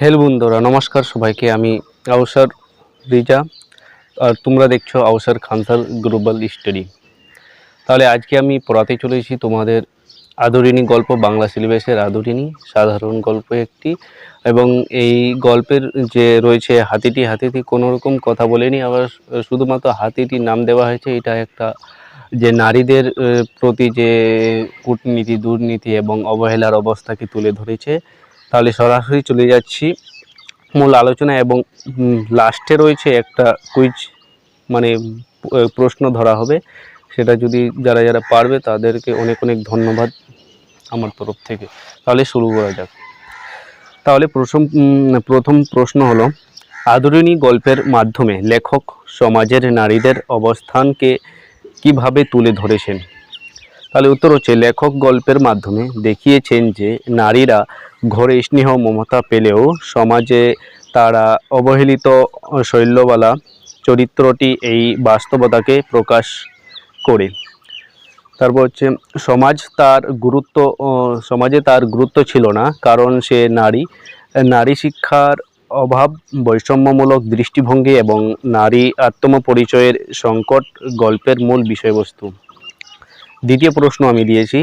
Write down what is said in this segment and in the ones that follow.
হেল বন্ধুরা, নমস্কার সবাইকে। আমি আউসার রিজা, আর তোমরা দেখছ আউসার খানসার গ্লোবাল স্টাডি। তাহলে আজকে আমি পড়াতে চলেছি তোমাদের আদরিনী গল্প, বাংলা সিলেবাসের আদরিনী সাধারণ গল্প একটি। এবং এই গল্পের যে রয়েছে হাতিটি হাতিটি কোনো রকম কথা বলেনি, আবার শুধুমাত্র হাতিটির নাম দেওয়া হয়েছে, এটা একটা যে নারীদের প্রতি যে কূটনীতি, দুর্নীতি এবং অবহেলার অবস্থাকে তুলে ধরেছে তাহলে সরাসরি চলে যাচ্ছি মূল আলোচনা এবং লাস্টে রয়েছে একটা কুইজ মানে প্রশ্ন ধরা হবে। সেটা যদি যারা যারা পারবে তাদেরকে অনেক অনেক ধন্যবাদ আমার তরফ থেকে। তাহলে শুরু করা যাক। তাহলে প্রথম প্রথম প্রশ্ন হলো আদরিনী গল্পের মাধ্যমে লেখক, সমাজের নারীদের অবস্থানকে কীভাবে তুলে ধরেছেন? তাহলে উত্তর হচ্ছে, লেখক গল্পের মাধ্যমে দেখিয়েছেন যে নারীরা ঘরে স্নেহ মমতা পেলেও সমাজে তারা অবহেলিত শৈল্যবালা চরিত্রটি এই বাস্তবতাকে প্রকাশ করে। তারপর হচ্ছে, সমাজ তার গুরুত্ব সমাজে তার গুরুত্ব ছিল না, কারণ সে নারী নারী শিক্ষার অভাব, বৈষম্যমূলক দৃষ্টিভঙ্গি এবং নারী আত্মপরিচয়ের সংকট গল্পের মূল বিষয়বস্তু। দ্বিতীয় প্রশ্ন আমি দিয়েছি।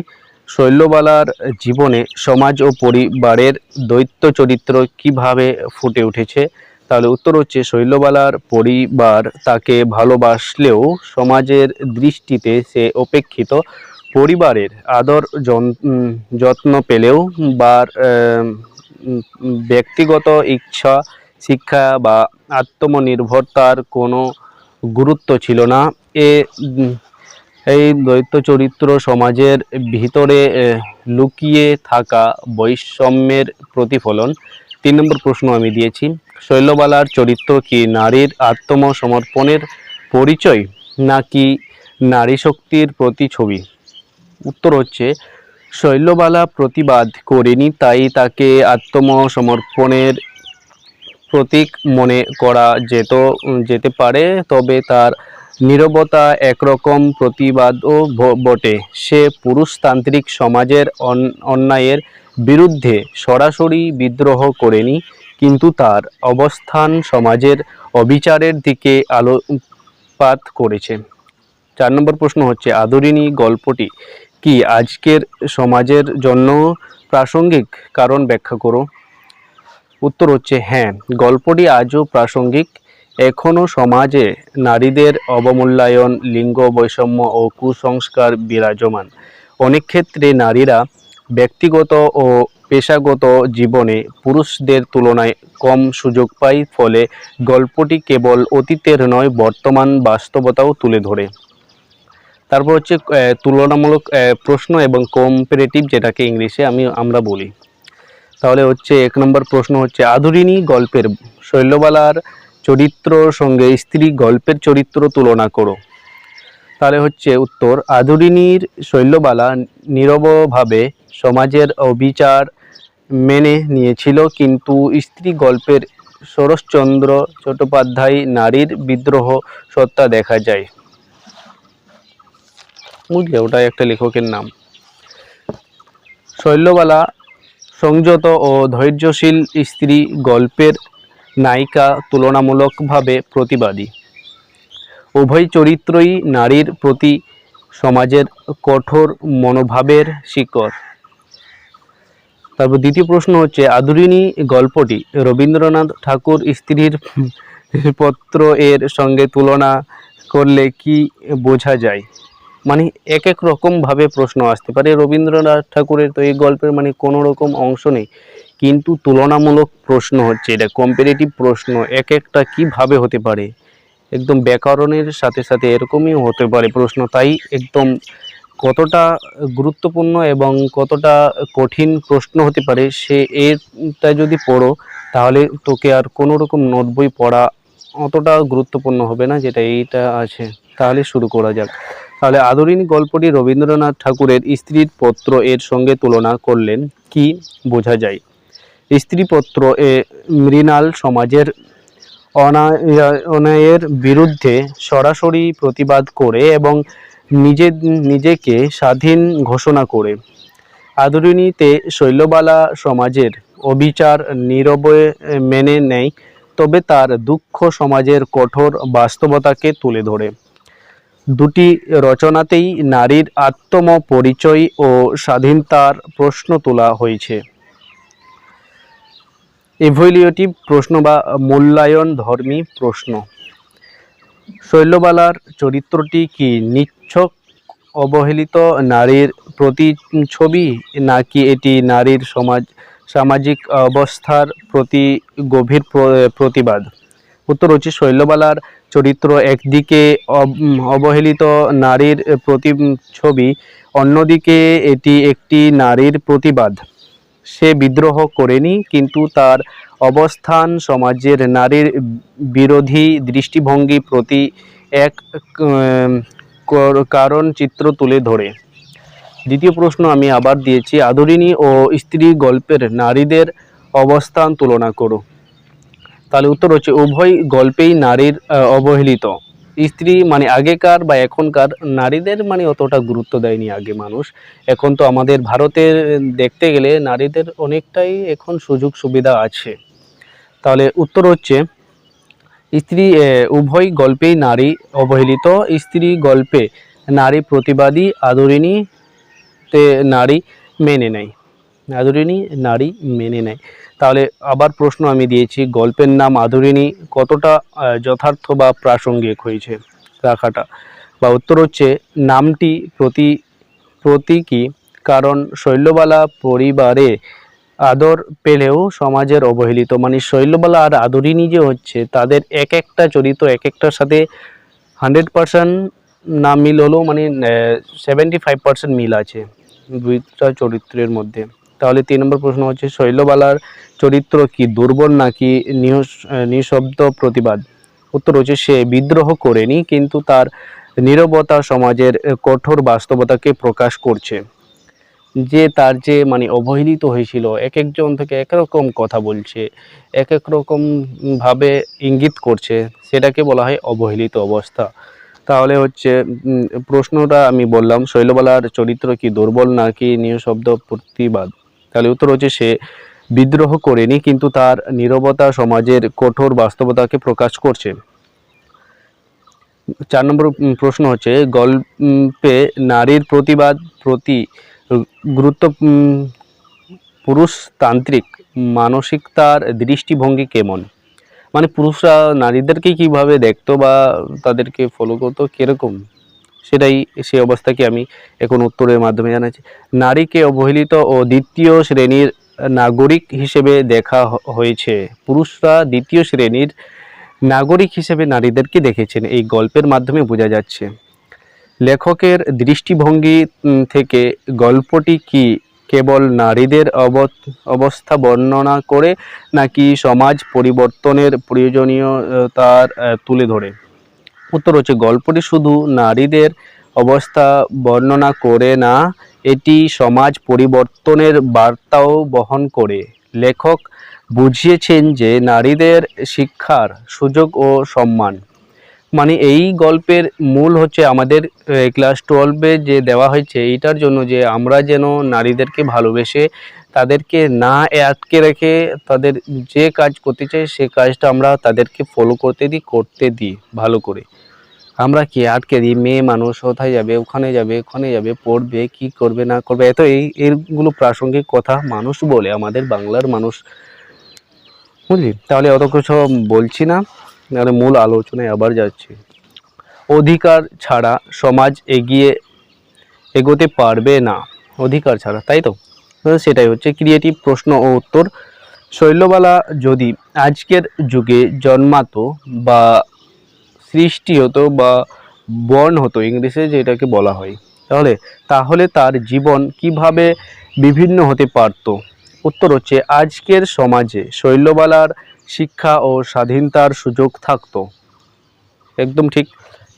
শৈল্যবালার জীবনে সমাজ ও পরিবারের দৈত্য চরিত্র কীভাবে ফুটে উঠেছে? তাহলে উত্তর হচ্ছে শৈল্যবালার পরিবার তাকে ভালোবাসলেও সমাজের দৃষ্টিতে সে উপেক্ষিত পরিবারের আদর যত্ন পেলেও বা ব্যক্তিগত ইচ্ছা, শিক্ষা বা আত্মনির্ভরতার কোনো গুরুত্ব ছিল না। এ এই দ্বৈত চরিত্র সমাজের ভিতরে লুকিয়ে থাকা বৈষম্যের প্রতিফলন। তিন নম্বর প্রশ্ন আমি দিয়েছি, শৈলবালার চরিত্র কি নারীর আত্মসমর্পণের পরিচয় নাকি নারী শক্তির প্রতিছবি উত্তর হচ্ছে, শৈলবালা প্রতিবাদ করেনি, তাই তাকে আত্মসমর্পণের প্রতীক মনে করা যেত, যেতে পারে, তবে তার নীরবতা একরকম প্রতিবাদও বটে। সে পুরুষতান্ত্রিক সমাজের অন- অন্যায়ের বিরুদ্ধে সরাসরি বিদ্রোহ করেনি, কিন্তু তার অবস্থান সমাজের অবিচারের দিকে আলোপাত করেছে। চার নম্বর প্রশ্ন হচ্ছে, আদরিনী গল্পটি কি আজকের সমাজের জন্য প্রাসঙ্গিক কারণ ব্যাখ্যা করো? উত্তর হচ্ছে হ্যাঁ গল্পটি আজও প্রাসঙ্গিক। এখনও সমাজে নারীদের অবমূল্যায়ন, লিঙ্গ বৈষম্য ও কুসংস্কার বিরাজমান। অনেক ক্ষেত্রে নারীরা ব্যক্তিগত ও পেশাগত জীবনে পুরুষদের তুলনায় কম সুযোগ পায়, ফলে গল্পটি কেবল অতীতের নয়, বর্তমান বাস্তবতাও তুলে ধরে। তারপর হচ্ছে তুলনামূলক প্রশ্ন এবং কম্পারেটিভ যেটাকে ইংলিশে আমি, আমরা বলি। তাহলে হচ্ছে, এক নম্বর প্রশ্ন হচ্ছে আদরিনী গল্পের শৈলবালার চরিত্র সঙ্গে স্ত্রী গল্পের চরিত্র তুলনা করো। তাহলে হচ্ছে উত্তর আদরিনীর শৈলবালা নীরবভাবে সমাজের অবিচার মেনে নিয়েছিল, কিন্তু স্ত্রী গল্পের শরৎচন্দ্র চট্টোপাধ্যায় নারীর বিদ্রোহ সত্তা দেখা যায়। বুঝলে? ওটা একটা লেখকের নাম। শৈলবালা সংযত ও ধৈর্যশীল স্ত্রী গল্পের নায়িকা তুলনামূলকভাবে প্রতিবাদী। উভয় চরিত্রই নারীর প্রতি সমাজের কঠোর মনোভাবের শিকড়। তারপর দ্বিতীয় প্রশ্ন হচ্ছে আদরিনী গল্পটি রবীন্দ্রনাথ ঠাকুর স্ত্রীর পত্র এর সঙ্গে তুলনা করলে কি বোঝা যায়? মানে এক এক রকমভাবে প্রশ্ন আসতে পারে। রবীন্দ্রনাথ ঠাকুরের তো এই গল্পের মানে কোনো রকম অংশ নেই। কিন্তু তুলনামূলক প্রশ্ন হচ্ছে, এটা কম্পারেটিভ প্রশ্ন এক একটা কীভাবে হতে পারে? একদম ব্যাকরণের সাথে সাথে এরকমই হতে পারে প্রশ্ন, তাই একদম কতটা গুরুত্বপূর্ণ এবং কতটা কঠিন প্রশ্ন হতে পারে সে এরটা যদি পড়ো, তাহলে তোকে আর কোনো রকম নোট বই পড়া অতটা গুরুত্বপূর্ণ হবে না যেটা এইটা আছে। তাহলে শুরু করা যাক। তাহলে আদরিনী গল্পটি রবীন্দ্রনাথ ঠাকুরের স্ত্রীর পত্র এর সঙ্গে তুলনা করলেন, কি বোঝা যায়? স্ত্রীপত্র এ মৃণাল সমাজের অনায়- অন্যায়ের বিরুদ্ধে সরাসরি প্রতিবাদ করে এবং নিজে, নিজেকে স্বাধীন ঘোষণা করে। আদরিনীতে শৈলবালা সমাজের অবিচার নীরবে মেনে নেয়, তবে তার দুঃখ সমাজের কঠোর বাস্তবতাকে তুলে ধরে। দুটি রচনাতেই নারীর আত্ম পরিচয় ও স্বাধীনতার প্রশ্ন তোলা হয়েছে। ইভ্যালুয়েটিভ প্রশ্ন বা মূল্যায়ন ধর্মী প্রশ্ন। শৈলবালার চরিত্রটি কি নিচ্ছক, অবহেলিত নারীর প্রতিচ্ছবি নাকি এটি নারীর সমাজ, সামাজিক অবস্থার প্রতি গভীর প্রতিবাদ? উত্তর হচ্ছে শৈলবালার চরিত্র একদিকে অব- অবহেলিত নারীর প্রতিচ্ছবি অন্যদিকে এটি একটি নারীর প্রতিবাদ। সে বিদ্রোহ করেনি, কিন্তু তার অবস্থান সমাজের নারীর বিরোধী দৃষ্টিভঙ্গি প্রতি এক কারণ চিত্র তুলে ধরে। দ্বিতীয় প্রশ্ন আমি আবার দিয়েছি, আদরিণী ও স্ত্রী গল্পের নারীদের অবস্থান তুলনা করো। তাহলে উত্তর হচ্ছে, উভয় গল্পেই নারীর অবহেলিত। স্ত্রী মানে আগেকার বা এখনকার নারীদের মানে অতটা গুরুত্ব দেয়নি আগে মানুষ। এখন তো আমাদের ভারতের দেখতে গেলে নারীদের অনেকটাই এখন সুযোগ সুবিধা আছে। তাহলে উত্তর হচ্ছে, স্ত্রী উভয় গল্পেই নারী অবহেলিত, স্ত্রী গল্পে নারী প্রতিবাদী, আদরিণী তে নারী মেনে নেয়। আদরিণী নারী মেনে নেয়। তাহলে আবার প্রশ্ন আমি দিয়েছি, গল্পের নাম আদরিণী কতটা যথার্থ বা প্রাসঙ্গিক হয়েছে রাখাটা বা উত্তর হচ্ছে, নামটি প্রতি প্রতীকী কারণ শৈলবালা পরিবারে আদর পেলেও সমাজের অবহেলিত। মানে শৈলবালা আর আদরিণী যে হচ্ছে, তাদের এক একটা চরিত্র এক একটার সাথে হান্ড্রেড পার্সেন্ট না মিল হলেও মানে সেভেন্টি ফাইভ পার্সেন্ট মিল আছে দুইটা চরিত্রের মধ্যে। তাহলে তিন নম্বর প্রশ্ন হচ্ছে, শৈলবালার চরিত্র কি দুর্বল নাকি নিঃশব্দ প্রতিবাদ? উত্তর হচ্ছে, সে বিদ্রোহ করেনি, কিন্তু তার নীরবতা সমাজের কঠোর বাস্তবতাকে প্রকাশ করছে। যে তার যে মানে অবহেলিত হয়েছিল, এক একজন থেকে এক রকম কথা বলছে, এক এক রকম ভাবে ইঙ্গিত করছে, সেটাকে বলা হয় অবহেলিত অবস্থা। তাহলে হচ্ছে প্রশ্নটা আমি বললাম, শৈলবালার চরিত্র কি দুর্বল নাকি নিঃশব্দ প্রতিবাদ? তাহলে উত্তর হচ্ছে সে বিদ্রোহ করেনি, কিন্তু তার নীরবতা সমাজের কঠোর বাস্তবতাকে প্রকাশ করছে। চার নম্বর প্রশ্ন হচ্ছে, গল্পে নারীর প্রতিবাদ প্রতি গুরুত্ব পুরুষতান্ত্রিক মানসিকতার দৃষ্টিভঙ্গি কেমন? মানে পুরুষরা নারীদেরকে কীভাবে দেখতো বা তাদেরকে ফলো করতো, কীরকম? সেটাই সেই অবস্থাকে আমি এখন উত্তরের মাধ্যমে জানাচ্ছি। নারীকে অবহেলিত ও দ্বিতীয় শ্রেণির নাগরিক হিসেবে দেখা হয়েছে। পুরুষরা দ্বিতীয় শ্রেণির নাগরিক হিসেবে নারীদেরকে দেখেছেন। এই গল্পের মাধ্যমে বোঝা যাচ্ছে। লেখকের দৃষ্টিভঙ্গি থেকে গল্পটি কি কেবল নারীদের অব- অবস্থা বর্ণনা করে, নাকি সমাজ পরিবর্তনের প্রয়োজনীয়তার তুলে ধরে? উত্তর হচ্ছে গল্পটি শুধু নারীদের অবস্থা বর্ণনা করে না, এটি সমাজ পরিবর্তনের বার্তাও বহন করে। লেখক বুঝিয়েছেন যে নারীদের শিক্ষার সুযোগ ও সম্মান। মানে এই গল্পের মূল হচ্ছে আমাদের ক্লাস টুয়েলভে যে দেওয়া হয়েছে, এইটার জন্য যে আমরা যেন নারীদেরকে ভালোবেসে তাদেরকে না আটকে রেখে তাদের যে কাজ করতে চাই সে কাজটা আমরা তাদেরকে ফলো করতে দিই করতে দিই ভালো করে। আমরা কি আটকে দিই? মেয়ে মানুষ কোথায় যাবে? ওখানে যাবে? ওখানে যাবে? পড়বে? কি করবে? না করবে? এত এই এইগুলো প্রাসঙ্গিক কথা মানুষ বলে, আমাদের বাংলার মানুষ। বুঝলি? তাহলে অত কিছু বলছি না। তাহলে মূল আলোচনায় আবার যাচ্ছি। অধিকার ছাড়া সমাজ এগিয়ে, এগোতে পারবে না। অধিকার ছাড়া, তাই তো? সেটাই হচ্ছে ক্রিয়েটিভ প্রশ্ন ও উত্তর। শৈলবালা, যদি আজকের যুগে জন্মাতো বা সৃষ্টি হতো বা বর্ণ হতো ইংলিশে যেটাকে বলা হয়, তাহলে তাহলে তার জীবন কীভাবে বিভিন্ন হতে পারত? উত্তর হচ্ছে, আজকের সমাজে শৈলবালার শিক্ষা ও স্বাধীনতার সুযোগ থাকতো। একদম ঠিক।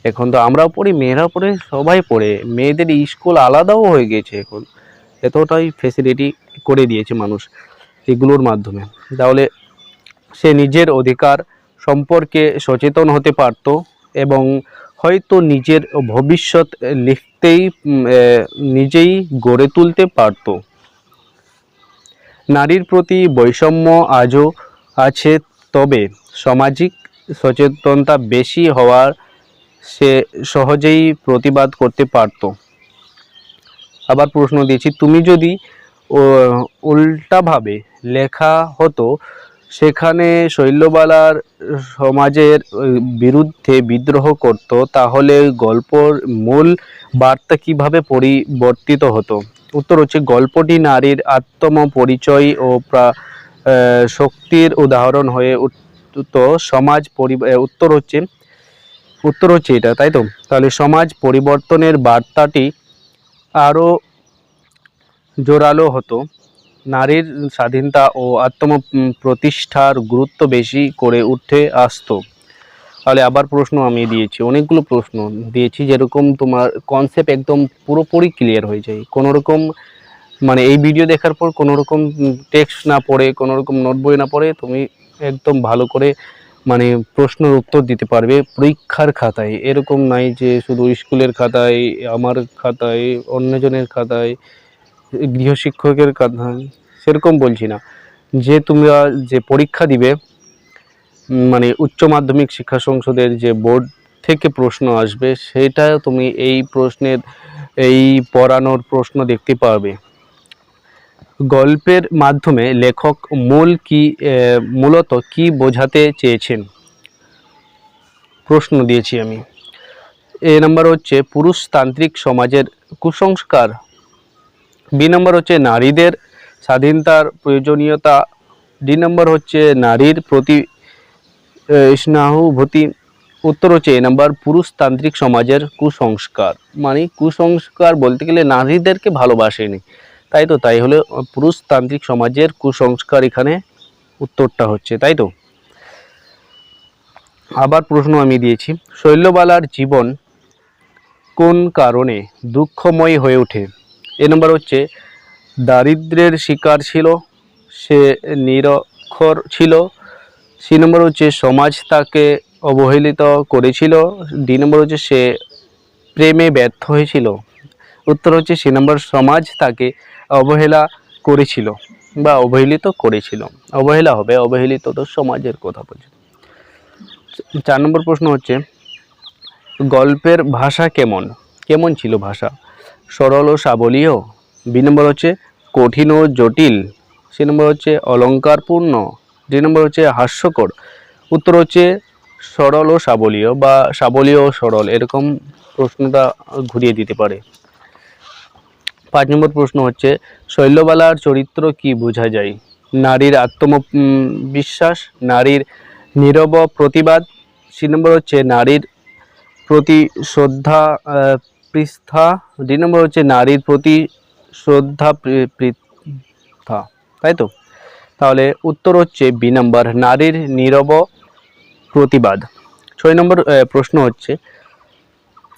এখন তো আমরাও পড়ি, মেয়েরাও পড়ে, সবাই পড়ে। মেয়েদের স্কুল আলাদাও হয়ে গেছে এখন। এতটাই ফেসিলিটি করে দিয়েছে মানুষ এগুলোর মাধ্যমে। তাহলে সে নিজের অধিকার সম্পর্কে সচেতন হতে পারত এবং হয়তো নিজের ভবিষ্যৎ লিখতেই নিজেই গড়ে তুলতে পারত। নারীর প্রতি বৈষম্য আজও আছে, তবে সামাজিক সচেতনতা বেশি হওয়ার সে সহজেই প্রতিবাদ করতে পারতো। আবার প্রশ্ন দিয়েছি, তুমি যদি উল্টাভাবে লেখা হতো, সেখানে শৈল্যবালার সমাজের বিরুদ্ধে বিদ্রোহ করত, তাহলে গল্পর মূল বার্তা কীভাবে পরিবর্তিত হতো? উত্তর হচ্ছে, গল্পটি নারীর আত্ম পরিচয় ও শক্তির উদাহরণ হয়ে উঠত সমাজ পরি- উত্তর হচ্ছে উত্তর হচ্ছে এটা, তাই তো? তাহলে সমাজ পরিবর্তনের বার্তাটি আরও জোরালো হতো। নারীর স্বাধীনতা ও আত্ম উম, প্রতিষ্ঠার গুরুত্ব বেশি করে উঠে আসতো। তাহলে আবার প্রশ্ন আমি দিয়েছি অনেকগুলো প্রশ্ন দিয়েছি যেরকম তোমার কনসেপ্ট একদম পুরোপুরি ক্লিয়ার হয়ে যায়। কোনো রকম মানে এই ভিডিও দেখার পর কোনো রকম টেক্সট না পড়ে কোনো রকম নোট বই না পড়ে তুমি একদম ভালো করে মানে প্রশ্নের উত্তর দিতে পারবে পরীক্ষার খাতায়। এরকম নাই যে শুধু স্কুলের খাতায়, আমার খাতায়, অন্যজনের খাতায়, গৃহশিক্ষকের খাতায়, সেরকম বলছি না। যে তোমরা যে পরীক্ষা দিবে মানে উচ্চ মাধ্যমিক শিক্ষা সংসদের যে বোর্ড থেকে প্রশ্ন আসবে, সেটা তুমি এই প্রশ্নের, এই পড়ানোর প্রশ্ন দেখতে পারবে। গল্পের মাধ্যমে লেখক মূল কি মূলত কি বোঝাতে চেয়েছেন? প্রশ্ন দিয়েছি আমি। এ নাম্বার হচ্ছে, পুরুষতান্ত্রিক সমাজের কুসংস্কার। বি নম্বর হচ্ছে, নারীদের স্বাধীনতার প্রয়োজনীয়তা। ডি নম্বর হচ্ছে, নারীর প্রতি স্নাহুভূতি। উত্তর হচ্ছে, এ নাম্বার, পুরুষতান্ত্রিক সমাজের কুসংস্কার। মানে কুসংস্কার বলতে গেলে নারীদেরকে ভালোবাসেনি। তাই তো? তাই হলে পুরুষতান্ত্রিক সমাজের কুসংস্কার এখানে উত্তরটা হচ্ছে, তাই তো? আবার প্রশ্ন আমি দিয়েছি শৈল্যবালার জীবন কোন কারণে দুঃখময় হয়ে ওঠে? এ নম্বর হচ্ছে দারিদ্র্যের শিকার ছিল, সে নিরক্ষর ছিল। সি নম্বর হচ্ছে, সমাজ তাকে অবহেলিত করেছিল। ডি নম্বর হচ্ছে, সে প্রেমে ব্যর্থ হয়েছিল। উত্তর হচ্ছে, সি নম্বর সমাজ তাকে অবহেলা করেছিল বা অবহেলিত করেছিল। অবহেলা হবে, অবহেলিত তো সমাজের কথা বলছে। চার নম্বর প্রশ্ন হচ্ছে, গল্পের ভাষা কেমন? কেমন ছিল ভাষা? সরল ও সাবলীয়? বি নম্বর হচ্ছে, কঠিন ও জটিল? সে নম্বর হচ্ছে, অলঙ্কারপূর্ণ? দুই নম্বর হচ্ছে, হাস্যকর? উত্তর হচ্ছে, সরল ও সাবলীয় বা সাবলীয় ও সরল, এরকম প্রশ্নটা ঘুরিয়ে দিতে পারে। পাঁচ নম্বর প্রশ্ন হচ্ছে শৈল্যবালার চরিত্র কি বোঝা যায়? নারীর আত্ম উম, বিশ্বাস নারীর নীরব প্রতিবাদ সি নম্বর হচ্ছে নারীর প্রতি শ্রদ্ধা পৃষ্ঠা দুই নম্বর হচ্ছে নারীর প্রতি শ্রদ্ধা পৃথা তাই তো? তাহলে উত্তর হচ্ছে বি নম্বর নারীর নীরব প্রতিবাদ। ছয় নম্বর প্রশ্ন হচ্ছে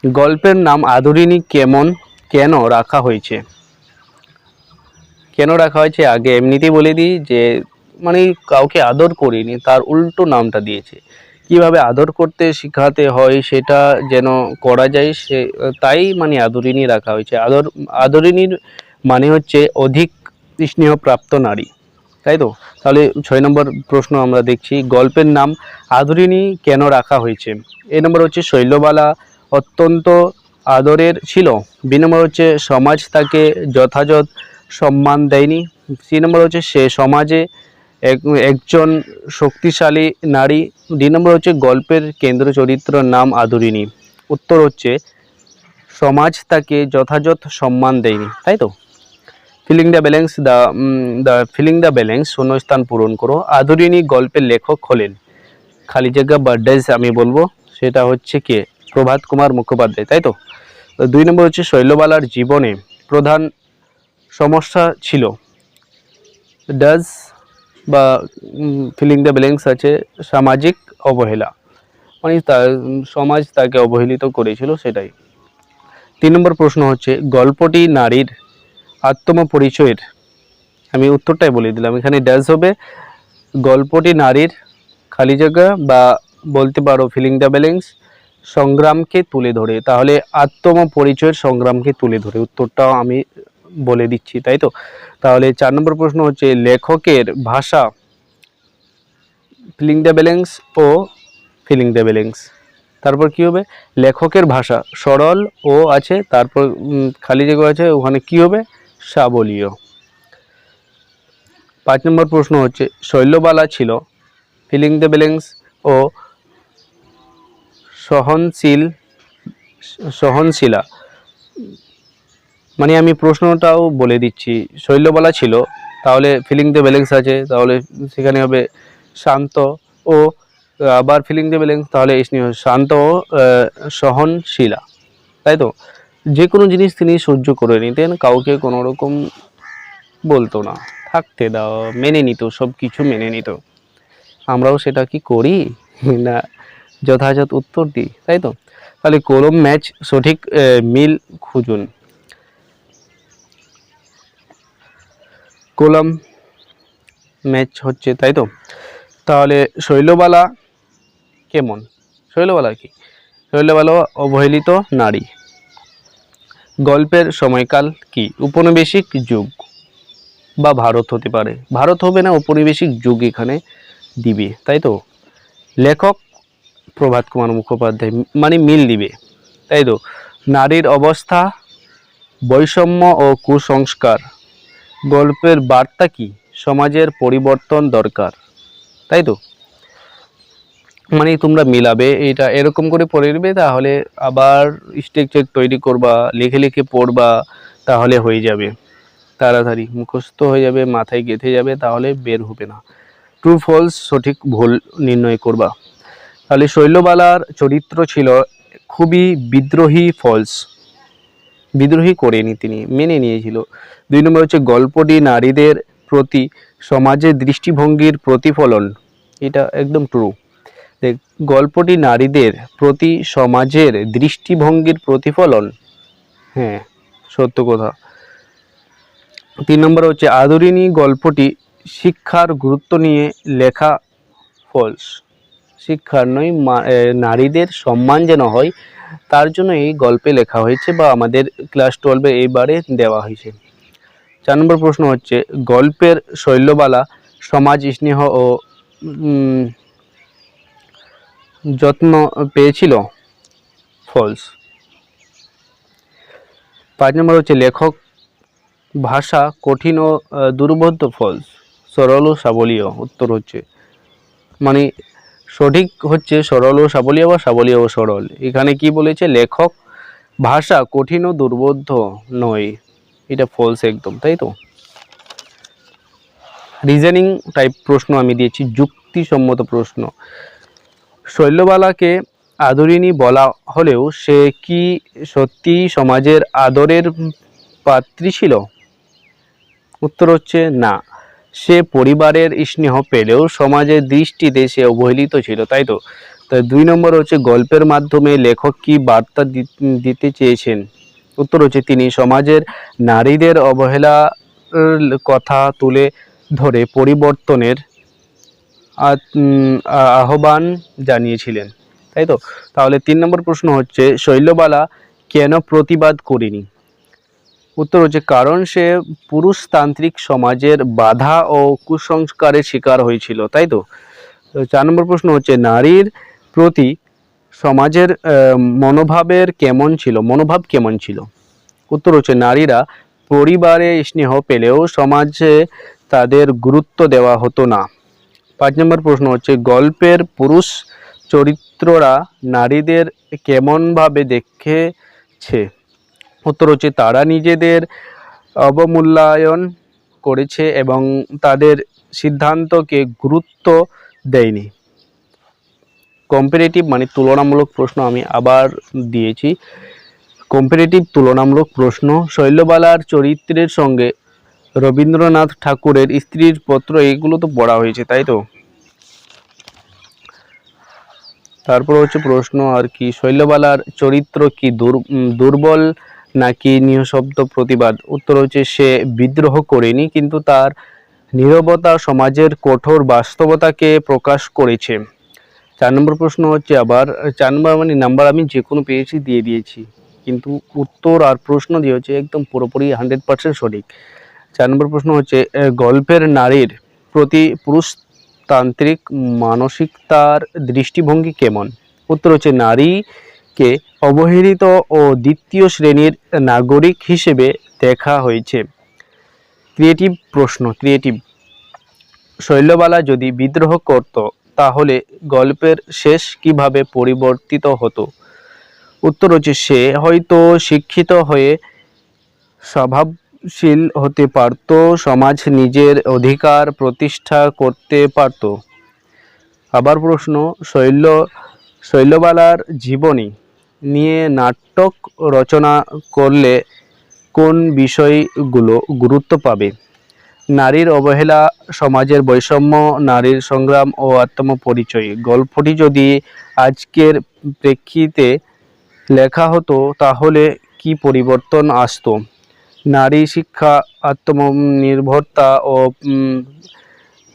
গল্পের নাম আদরিনী কেমন? কেন রাখা হয়েছে? কেন রাখা হয়েছে? আগে এমনিতেই বলে দিই যে মানে কাউকে আদর করিনি, তার উল্টো নামটা দিয়েছে। কীভাবে আদর করতে শেখাতে হয় সেটা যেন করা যায়, সে, তাই মানে আদরিনী রাখা হয়েছে। আদর আদরিনীর মানে হচ্ছে অধিক স্নেহপ্রাপ্ত নারী। তাই তো? তাহলে ছয় নম্বর প্রশ্ন আমরা দেখছি, গল্পের নাম আদরিনী কেন রাখা হয়েছে? এ নম্বর হচ্ছে শৈলবালা, অত্যন্ত আদরের ছিল। বি নম্বর হচ্ছে, সমাজ তাকে যথাযথ সম্মান দেয়নি। সি নম্বর হচ্ছে, সে সমাজে এক, একজন শক্তিশালী নারী। ডি নম্বর হচ্ছে, গল্পের কেন্দ্র চরিত্রের নাম আদরিনী উত্তর হচ্ছে, সমাজ তাকে যথাযথ সম্মান দেয়নি। তাই তো? Filling the balance the the filling the balance শূন্যস্থান পূরণ করো। আদরিনী গল্পের লেখক হলেন। খালি জায়গা বার্থডেজ আমি বলব, সেটা হচ্ছে কে? প্রভাত কুমার মুখোপাধ্যায়, তাই তো? দুই নম্বর হচ্ছে শৈলবালার জীবনে প্রধান সমস্যা ছিল ডাজ বা ফিলিং দ্য ব্যালেন্স আছে, সামাজিক অবহেলা। মানে সমাজ তাকে অবহেলিত করেছিল সেটাই। তিন নম্বর প্রশ্ন হচ্ছে, গল্পটি নারীর আত্মপরিচয়ের, আমি উত্তরটাই বলে দিলাম, এখানে ড্যাশ হবে, গল্পটি নারীর খালি জায়গা বা বলতে পারো ফিলিং দ্য ব্যালেন্স সংগ্রামকে তুলে ধরে। তাহলে আত্মপরিচয়ের সংগ্রামকে তুলে ধরে। উত্তরটাও আমি বলে দিচ্ছি, তাই তো? তাহলে চার নম্বর প্রশ্ন হচ্ছে, লেখকের ভাষা ফিলিং দ্য ব্যালেন্স ও ফিলিং দ্য ব্যালেন্স তারপর কি হবে? লেখকের ভাষা, সরল ও আছে, তারপর খালি জায়গা আছে, ওখানে কি হবে? সাবলীয়। পাঁচ নম্বর প্রশ্ন হচ্ছে, শৈলবালা ছিল ফিলিং দ্য ব্যালেন্স ও সহনশীল, সহনশীলা। মানে আমি প্রশ্নটাও বলে দিচ্ছি। শৈলবালা ছিল, তাহলে ফিলিং দ্য ব্যালেন্স আছে, তাহলে সেখানে হবে শান্ত ও, আবার ফিলিং দ্য ব্যালেন্স তাহলে শান্ত ও সহনশীলা। তাই তো? যে কোনো জিনিস তিনি সহ্য করে নিতেন, কাউকে কোনো রকম বলতো না। থাকতে দাও, মেনে নিত সব কিছু মেনে নিত। আমরাও সেটা কি করি? না যথাযথ উত্তর দিই, তাই তো? তাহলে কলম ম্যাচ সঠিক মিল খুঁজুন। কলম ম্যাচ হচ্ছে, তাই তো? তাহলে শৈলবালা কেমন? শৈলবালা কি? শৈলবালা অবহেলিত নারী। গল্পের সময়কাল কি? উপনিবেশিক যুগ বা ভারত হতে পারে। ভারত হবে না ঔপনিবেশিক যুগ এখানে দিবে, তাই তো? লেখক প্রভাত কুমার মুখোপাধ্যায় মানে মিল দিবে তাই তো? নারীর অবস্থা, বৈষম্য ও কুসংস্কার, গল্পের বার্তা কি? সমাজের পরিবর্তন দরকার। তাই তো? মানে তোমরা মিলাবে, এটা এরকম করে পড়ে নেবে, তাহলে আবার স্ট্রাকচার তৈরি করবা, লিখে লিখে পড়বা, তাহলে হয়ে যাবে। তাড়াতাড়ি মুখস্থ হয়ে যাবে, মাথায় গেঁথে যাবে, তাহলে বের হবে না। ট্রু ফলস সঠিক, ভুল নির্ণয় করবা। তাহলে শৈলবালার চরিত্র ছিল খুবই বিদ্রোহী ফলস বিদ্রোহী করেনি তিনি, মেনে নিয়েছিল। দুই নম্বর হচ্ছে গল্পটি নারীদের প্রতি সমাজের দৃষ্টিভঙ্গির প্রতিফলন, এটা একদম ট্রু গল্পটি নারীদের প্রতি সমাজের দৃষ্টিভঙ্গির প্রতিফলন হ্যাঁ সত্য কথা। তিন নম্বর হচ্ছে আদরিনী গল্পটি শিক্ষার গুরুত্ব নিয়ে লেখা ফলস শিক্ষার নয় নারীদের সম্মান যেন হয়, তার জন্য এই গল্পে লেখা হয়েছে বা আমাদের ক্লাস টুয়েলভে এইবারে দেওয়া হয়েছে। চার নম্বর প্রশ্ন হচ্ছে, গল্পের শৈল্যবালা সমাজ স্নেহ ও যত্ন পেয়েছিল? ফলস পাঁচ নম্বর হচ্ছে, লেখক ভাষা কঠিন ও দুর্বোধ্য ফলস সরল ও সাবলীয়। উত্তর হচ্ছে মানে সঠিক হচ্ছে সরল ও সাবলীয় বা সাবলীয় ও সরল। এখানে কি বলেছে? লেখক, ভাষা কঠিন ও দুর্বোধ্য নয়। এটা ফলস একদম, তাই তো? রিজনিং টাইপ প্রশ্ন আমি দিয়েছি, যুক্তিসম্মত প্রশ্ন। শৈল্যবালাকে আদরিনী বলা হলেও সে কি সত্যি সমাজের আদরের পাত্রী ছিল? উত্তর হচ্ছে না। সে পরিবারের স্নেহ পেলেও সমাজের দৃষ্টিতে সে অবহেলিত ছিল, তাই তো? তাই দুই নম্বর হচ্ছে গল্পের মাধ্যমে লেখক কি বার্তা দিতে চেয়েছেন? উত্তর হচ্ছে তিনি, সমাজের নারীদের অবহেলা কথা তুলে ধরে পরিবর্তনের আহ্বান জানিয়েছিলেন, তাই তো? তাহলে তিন নম্বর প্রশ্ন হচ্ছে, শৈলবালা কেন প্রতিবাদ করেনি? উত্তর হচ্ছে, কারণ সে পুরুষতান্ত্রিক সমাজের বাধা ও কুসংস্কারের শিকার হয়েছিল, তাই তো? চার নম্বর প্রশ্ন হচ্ছে, নারীর প্রতি সমাজের মনোভাবের কেমন ছিল? মনোভাব কেমন ছিল? উত্তর হচ্ছে, নারীরা পরিবারে স্নেহ পেলেও সমাজে তাদের গুরুত্ব দেওয়া হতো না। পাঁচ নম্বর প্রশ্ন হচ্ছে, গল্পের পুরুষ চরিত্ররা নারীদের কেমনভাবে দেখেছে? উত্তর হচ্ছে তারা নিজেদের অবমূল্যায়ন করেছে এবং তাদের সিদ্ধান্তকে গুরুত্ব দেয়নি। কম্পারেটিভ মানে তুলনামূলক প্রশ্ন আমি আবার দিয়েছি। কম্পারেটিভ তুলনামূলক প্রশ্ন, শৈলবালার চরিত্রের সঙ্গে রবীন্দ্রনাথ ঠাকুরের স্ত্রীর পত্র, এগুলো তো পড়া হয়েছে, তাই তো? তারপর হচ্ছে প্রশ্ন, আর কি, শৈলবালার চরিত্র কি দুর্বল নাকি নিঃশব্দ প্রতিবাদ। উত্তর হচ্ছে সে বিদ্রোহ করেনি, কিন্তু তার নীরবতা সমাজের কঠোর বাস্তবতাকে প্রকাশ করেছে। চার নম্বর প্রশ্ন হচ্ছে আবার, চার নম্বর মানে নাম্বার আমি যে কোনো পেয়েছি দিয়ে দিয়েছি। কিন্তু উত্তর আর প্রশ্ন দিয়ে হচ্ছে একদম পুরোপুরি হান্ড্রেড পার্সেন্ট সঠিক। চার নম্বর প্রশ্ন হচ্ছে গল্পের নারীর প্রতি পুরুষতান্ত্রিক মানসিকতার দৃষ্টিভঙ্গি কেমন? উত্তর হচ্ছে নারীকে অবহেলিত ও দ্বিতীয় শ্রেণির নাগরিক হিসেবে দেখা হয়েছে। ক্রিয়েটিভ প্রশ্ন, ক্রিয়েটিভ। শৈলবালা যদি বিদ্রোহ করত, তাহলে গল্পের শেষ কীভাবে পরিবর্তিত হতো? উত্তর হচ্ছে, সে হয়তো শিক্ষিত হয়ে স্বভাবশীল হতে পারত, সমাজ নিজের অধিকার প্রতিষ্ঠা করতে পারত। আবার প্রশ্ন, শৈল, শৈলবালার জীবনী। নিয়ে নাটক রচনা করলে কোন বিষয়গুলো গুরুত্ব পাবে? নারীর অবহেলা, সমাজের বৈষম্য, নারীর সংগ্রাম ও আত্মপরিচয়। গল্পটি যদি আজকের প্রেক্ষিতে লেখা হতো, তাহলে কি পরিবর্তন আসতো? নারী শিক্ষা, আত্মনির্ভরতা ও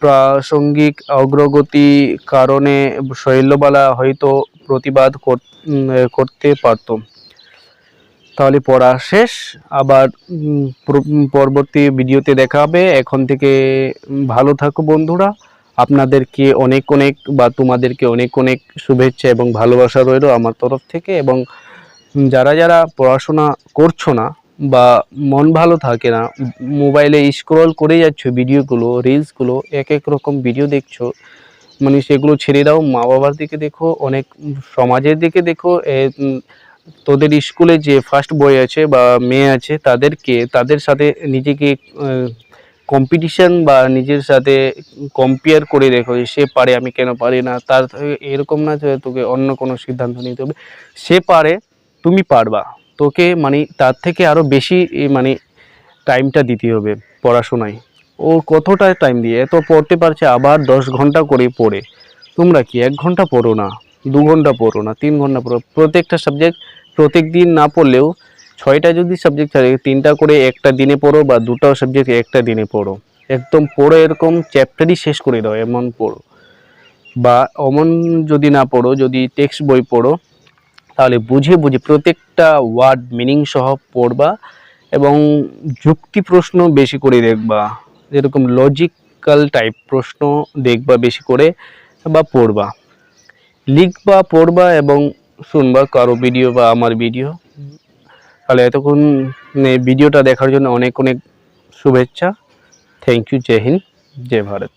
প্রাসঙ্গিক অগ্রগতি কারণে শৈলবালা হয়তো প্রতিবাদ কর- করতে পারত। তাহলে পড়া শেষ। আবার পরবর্তী ভিডিওতে দেখা হবে এখন থেকে ভালো থাকো বন্ধুরা। আপনাদেরকে অনেক অনেক বা তোমাদেরকে অনেক অনেক শুভেচ্ছা এবং ভালোবাসা রইল আমার তরফ থেকে এবং যারা যারা পড়াশোনা করছ না বা মন ভালো থাকে না মোবাইলে স্ক্রল করে যাচ্ছ ভিডিওগুলো রিলসগুলো এক এক রকম ভিডিও দেখছ মানে সেগুলো ছেড়ে দাও মা বাবার দিকে দেখো, অনেক সমাজের দিকে দেখো তোদের স্কুলে যে ফার্স্ট বয় আছে বা মেয়ে আছে, তাদেরকে, তাদের সাথে নিজেকে কম্পিটিশান বা নিজের সাথে কম্পেয়ার করে দেখো সে পারে আমি কেন পারি না, তার এরকম না যে তোকে অন্য কোনো সিদ্ধান্ত নিতে হবে। সে পারে, তুমি পারবা। তোকে মানে তার থেকে আরও বেশি মানে টাইমটা দিতে হবে পড়াশোনায়। ও কতটা টাইম দিয়ে? এত পড়তে পারছে, আবার দশ ঘণ্টা করে পড়ে। তোমরা কি এক ঘণ্টা পড়ো না? দু ঘণ্টা পড়ো না, তিন ঘণ্টা পড়ো? প্রত্যেকটা সাবজেক্ট প্রত্যেক দিন না পড়লেও ছয়টা যদি সাবজেক্ট থাকে, তিনটা করে একটা দিনে পড়ো বা দুটো সাবজেক্ট একটা দিনে পড়ো। একদম পড়ো এরকম চ্যাপ্টারই শেষ করে দাও, এমন পড়ো। বা অমন যদি না পড়ো, যদি টেক্সট বই পড়ো তাহলে বুঝে বুঝে প্রত্যেকটা ওয়ার্ড মিনিং সহ পড়বা এবং যুক্তি প্রশ্ন বেশি করে দেখবা। যেরকম লজিক্যাল টাইপ প্রশ্ন দেখবা বেশি করে বা পড়বা। লিখবা, পড়বা এবং শুনবা কারও ভিডিও বা আমার ভিডিও তাহলে এতক্ষণ ভিডিওটা দেখার জন্য অনেক অনেক শুভেচ্ছা। থ্যাংক ইউ জয় হিন্দ জয় ভারত